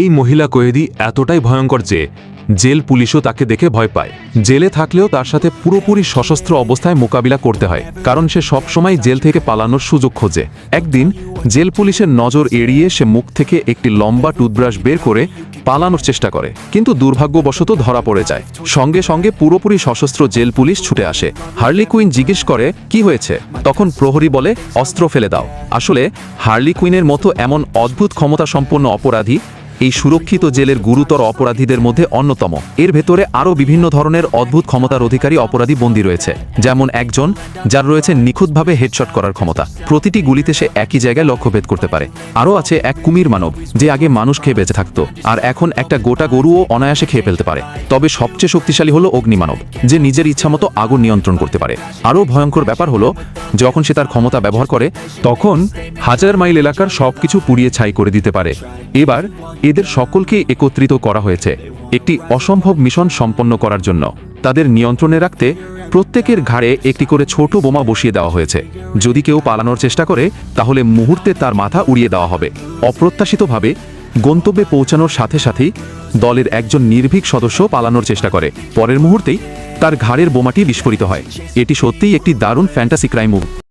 এই মহিলা কয়েদি এতটাই ভয়ঙ্কর যে জেল পুলিশও তাকে দেখে ভয় পায়। জেলে থাকলেও তার সাথে পুরোপুরি সশস্ত্র অবস্থায় মোকাবিলা করতে হয়, কারণ সে সবসময় জেল থেকে পালানোর সুযোগ খোঁজে। একদিন জেল পুলিশের নজর এড়িয়ে সে মুখ থেকে একটি লম্বা টুথব্রাশ বের করে পালানোর চেষ্টা করে, কিন্তু দুর্ভাগ্যবশত ধরা পড়ে যায়। সঙ্গে সঙ্গে পুরোপুরি সশস্ত্র জেল পুলিশ ছুটে আসে। হার্লি কুইন জিজ্ঞেস করে, কি হয়েছে? তখন প্রহরী বলে, অস্ত্র ফেলে দাও। আসলে হার্লি কুইনের মতো এমন অদ্ভুত ক্ষমতা সম্পন্ন অপরাধী এই সুরক্ষিত জেলের গুরুতর অপরাধীদের মধ্যে অন্যতম। এর ভেতরে আরও বিভিন্ন ধরনের অদ্ভুত ক্ষমতার অধিকারী অপরাধী বন্দী রয়েছে, যেমন একজন যার রয়েছে নিখুঁতভাবে হেডশট করার ক্ষমতা। প্রতিটি গুলিতে সে একই জায়গায় লক্ষ্যভেদ করতে পারে। আরও আছে এক কুমির মানব, যে আগে মানুষ খেয়ে বেঁচে থাকতো, আর এখন একটা গোটা গরুও অনায়াসে খেয়ে ফেলতে পারে। তবে সবচেয়ে শক্তিশালী হলো অগ্নিমানব, যে নিজের ইচ্ছামতো আগুন নিয়ন্ত্রণ করতে পারে। আরও ভয়ঙ্কর ব্যাপার হলো যখন সে তার ক্ষমতা ব্যবহার করে, তখন হাজার মাইল এলাকার সবকিছু পুড়িয়ে ছাই করে দিতে পারে। এবার এদের সকলকে একত্রিত করা হয়েছে একটি অসম্ভব মিশন সম্পন্ন করার জন্য। তাদের নিয়ন্ত্রণে রাখতে প্রত্যেকের ঘাড়ে একটি করে ছোট বোমা বসিয়ে দেওয়া হয়েছে। যদি কেউ পালানোর চেষ্টা করে, তাহলে মুহূর্তে তার মাথা উড়িয়ে দেওয়া হবে। অপ্রত্যাশিতভাবে গন্তব্যে পৌঁছানোর সাথে সাথেই দলের একজন নির্ভীক সদস্য পালানোর চেষ্টা করে। পরের মুহূর্তেই তার ঘাড়ের বোমাটি বিস্ফোরিত হয়। এটি সত্যিই একটি দারুণ ফ্যান্টাসি ক্রাইম মুভ